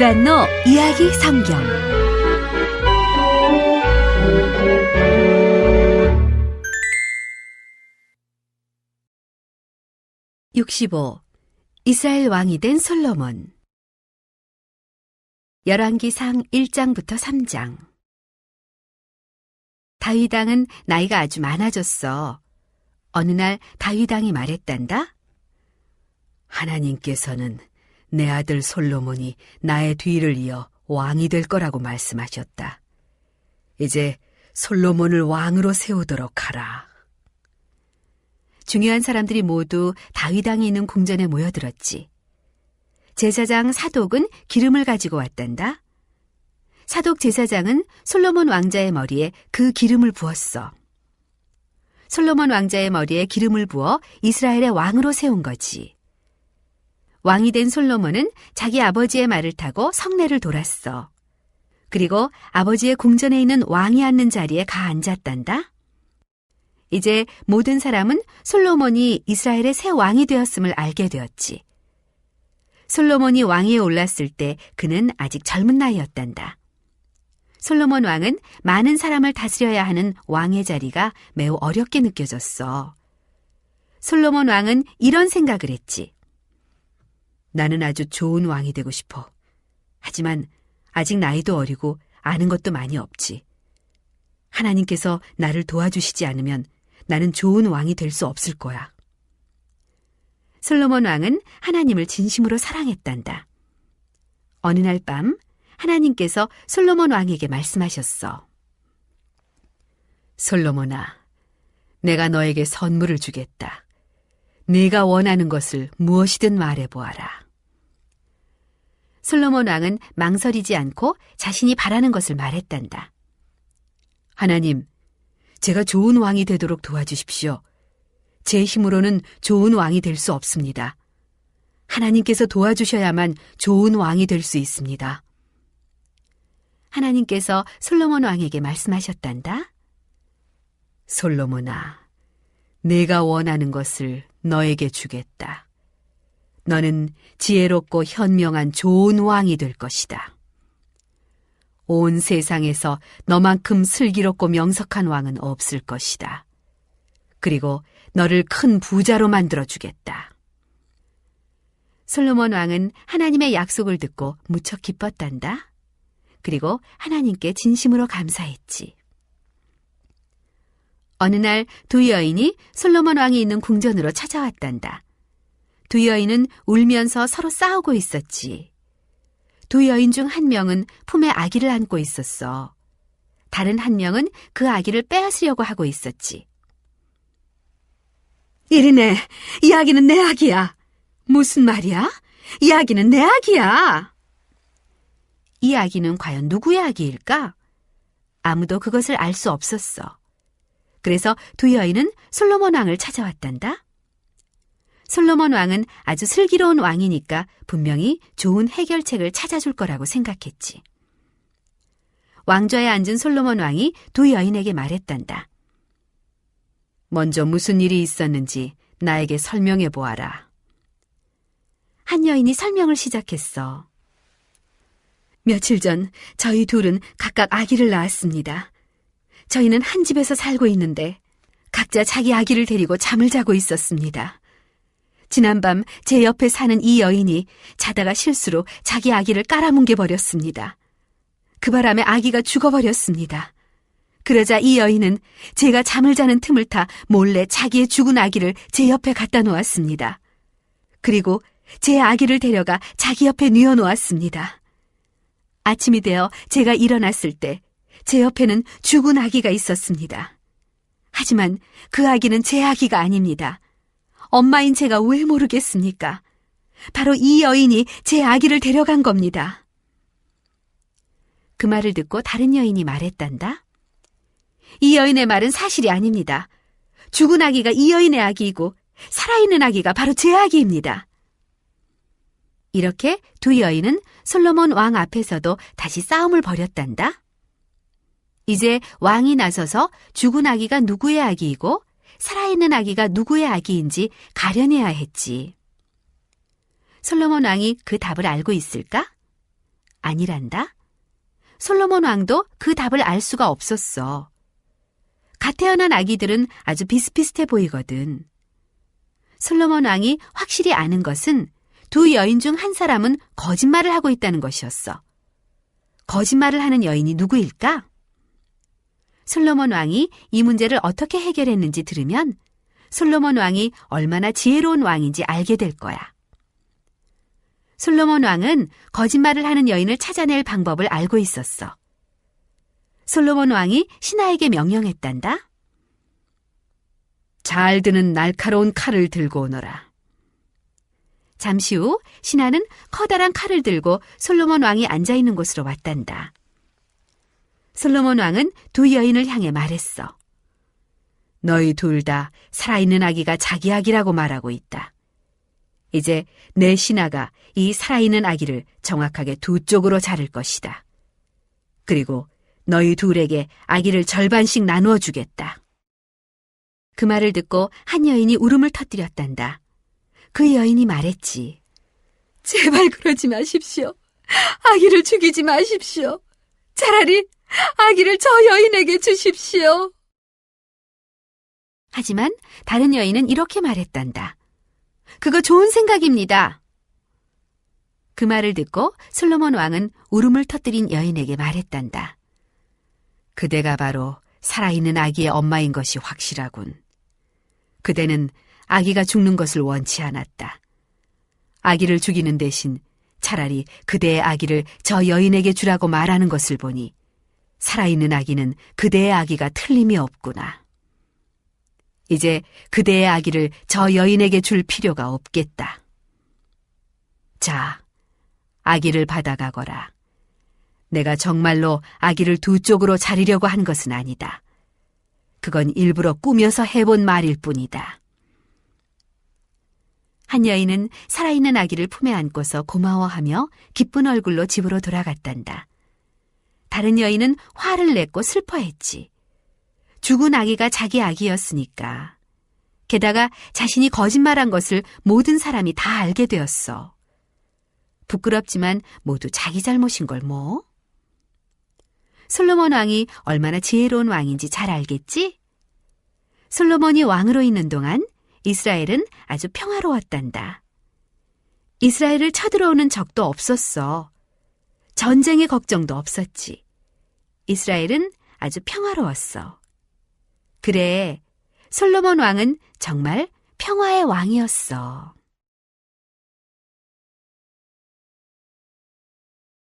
유란노 이야기 성경 (65) 이스라엘 왕이 된 솔로몬 열왕기상 1장부터 3장 다윗 왕은 나이가 아주 많아졌어. 어느 날 다윗 왕이 말했단다. 하나님께서는 내 아들 솔로몬이 나의 뒤를 이어 왕이 될 거라고 말씀하셨다. 이제 솔로몬을 왕으로 세우도록 하라. 중요한 사람들이 모두 다윗왕이 있는 궁전에 모여들었지. 제사장 사독은 기름을 가지고 왔단다. 사독 제사장은 솔로몬 왕자의 머리에 그 기름을 부었어. 솔로몬 왕자의 머리에 기름을 부어 이스라엘의 왕으로 세운 거지. 왕이 된 솔로몬은 자기 아버지의 말을 타고 성내를 돌았어. 그리고 아버지의 궁전에 있는 왕이 앉는 자리에 가 앉았단다. 이제 모든 사람은 솔로몬이 이스라엘의 새 왕이 되었음을 알게 되었지. 솔로몬이 왕위에 올랐을 때 그는 아직 젊은 나이였단다. 솔로몬 왕은 많은 사람을 다스려야 하는 왕의 자리가 매우 어렵게 느껴졌어. 솔로몬 왕은 이런 생각을 했지. 나는 아주 좋은 왕이 되고 싶어. 하지만 아직 나이도 어리고 아는 것도 많이 없지. 하나님께서 나를 도와주시지 않으면 나는 좋은 왕이 될 수 없을 거야. 솔로몬 왕은 하나님을 진심으로 사랑했단다. 어느 날 밤 하나님께서 솔로몬 왕에게 말씀하셨어. 솔로몬아, 내가 너에게 선물을 주겠다. 네가 원하는 것을 무엇이든 말해 보아라. 솔로몬 왕은 망설이지 않고 자신이 바라는 것을 말했단다. 하나님, 제가 좋은 왕이 되도록 도와주십시오. 제 힘으로는 좋은 왕이 될 수 없습니다. 하나님께서 도와주셔야만 좋은 왕이 될 수 있습니다. 하나님께서 솔로몬 왕에게 말씀하셨단다. 솔로몬아, 내가 원하는 것을 너에게 주겠다. 너는 지혜롭고 현명한 좋은 왕이 될 것이다. 온 세상에서 너만큼 슬기롭고 명석한 왕은 없을 것이다. 그리고 너를 큰 부자로 만들어 주겠다. 솔로몬 왕은 하나님의 약속을 듣고 무척 기뻤단다. 그리고 하나님께 진심으로 감사했지. 어느 날 두 여인이 솔로몬 왕이 있는 궁전으로 찾아왔단다. 두 여인은 울면서 서로 싸우고 있었지. 두 여인 중 한 명은 품에 아기를 안고 있었어. 다른 한 명은 그 아기를 빼앗으려고 하고 있었지. 이리네, 이 아기는 내 아기야. 무슨 말이야? 이 아기는 내 아기야. 이 아기는 과연 누구의 아기일까? 아무도 그것을 알 수 없었어. 그래서 두 여인은 솔로몬 왕을 찾아왔단다. 솔로몬 왕은 아주 슬기로운 왕이니까 분명히 좋은 해결책을 찾아줄 거라고 생각했지. 왕좌에 앉은 솔로몬 왕이 두 여인에게 말했단다. 먼저 무슨 일이 있었는지 나에게 설명해 보아라. 한 여인이 설명을 시작했어. 며칠 전 저희 둘은 각각 아기를 낳았습니다. 저희는 한 집에서 살고 있는데 각자 자기 아기를 데리고 잠을 자고 있었습니다. 지난밤 제 옆에 사는 이 여인이 자다가 실수로 자기 아기를 깔아뭉개 버렸습니다. 그 바람에 아기가 죽어버렸습니다. 그러자 이 여인은 제가 잠을 자는 틈을 타 몰래 자기의 죽은 아기를 제 옆에 갖다 놓았습니다. 그리고 제 아기를 데려가 자기 옆에 뉘어 놓았습니다. 아침이 되어 제가 일어났을 때 제 옆에는 죽은 아기가 있었습니다. 하지만 그 아기는 제 아기가 아닙니다. 엄마인 제가 왜 모르겠습니까? 바로 이 여인이 제 아기를 데려간 겁니다. 그 말을 듣고 다른 여인이 말했단다. 이 여인의 말은 사실이 아닙니다. 죽은 아기가 이 여인의 아기이고 살아있는 아기가 바로 제 아기입니다. 이렇게 두 여인은 솔로몬 왕 앞에서도 다시 싸움을 벌였단다. 이제 왕이 나서서 죽은 아기가 누구의 아기이고 살아있는 아기가 누구의 아기인지 가려내야 했지. 솔로몬 왕이 그 답을 알고 있을까? 아니란다. 솔로몬 왕도 그 답을 알 수가 없었어. 갓 태어난 아기들은 아주 비슷비슷해 보이거든. 솔로몬 왕이 확실히 아는 것은 두 여인 중 한 사람은 거짓말을 하고 있다는 것이었어. 거짓말을 하는 여인이 누구일까? 솔로몬 왕이 이 문제를 어떻게 해결했는지 들으면 솔로몬 왕이 얼마나 지혜로운 왕인지 알게 될 거야. 솔로몬 왕은 거짓말을 하는 여인을 찾아낼 방법을 알고 있었어. 솔로몬 왕이 신하에게 명령했단다. 잘 드는 날카로운 칼을 들고 오너라. 잠시 후 신하는 커다란 칼을 들고 솔로몬 왕이 앉아 있는 곳으로 왔단다. 솔로몬 왕은 두 여인을 향해 말했어. 너희 둘 다 살아있는 아기가 자기 아기라고 말하고 있다. 이제 내 신하가 이 살아있는 아기를 정확하게 두 쪽으로 자를 것이다. 그리고 너희 둘에게 아기를 절반씩 나누어 주겠다. 그 말을 듣고 한 여인이 울음을 터뜨렸단다. 그 여인이 말했지. 제발 그러지 마십시오. 아기를 죽이지 마십시오. 차라리 아기를 저 여인에게 주십시오. 하지만 다른 여인은 이렇게 말했단다. 그거 좋은 생각입니다. 그 말을 듣고 솔로몬 왕은 울음을 터뜨린 여인에게 말했단다. 그대가 바로 살아있는 아기의 엄마인 것이 확실하군. 그대는 아기가 죽는 것을 원치 않았다. 아기를 죽이는 대신 차라리 그대의 아기를 저 여인에게 주라고 말하는 것을 보니 살아있는 아기는 그대의 아기가 틀림이 없구나. 이제 그대의 아기를 저 여인에게 줄 필요가 없겠다. 자, 아기를 받아가거라. 내가 정말로 아기를 두 쪽으로 자리려고 한 것은 아니다. 그건 일부러 꾸며서 해본 말일 뿐이다. 한 여인은 살아있는 아기를 품에 안고서 고마워하며 기쁜 얼굴로 집으로 돌아갔단다. 다른 여인은 화를 냈고 슬퍼했지. 죽은 아기가 자기 아기였으니까. 게다가 자신이 거짓말한 것을 모든 사람이 다 알게 되었어. 부끄럽지만 모두 자기 잘못인 걸 뭐? 솔로몬 왕이 얼마나 지혜로운 왕인지 잘 알겠지? 솔로몬이 왕으로 있는 동안 이스라엘은 아주 평화로웠단다. 이스라엘을 쳐들어오는 적도 없었어. 전쟁의 걱정도 없었지. 이스라엘은 아주 평화로웠어. 그래, 솔로몬 왕은 정말 평화의 왕이었어.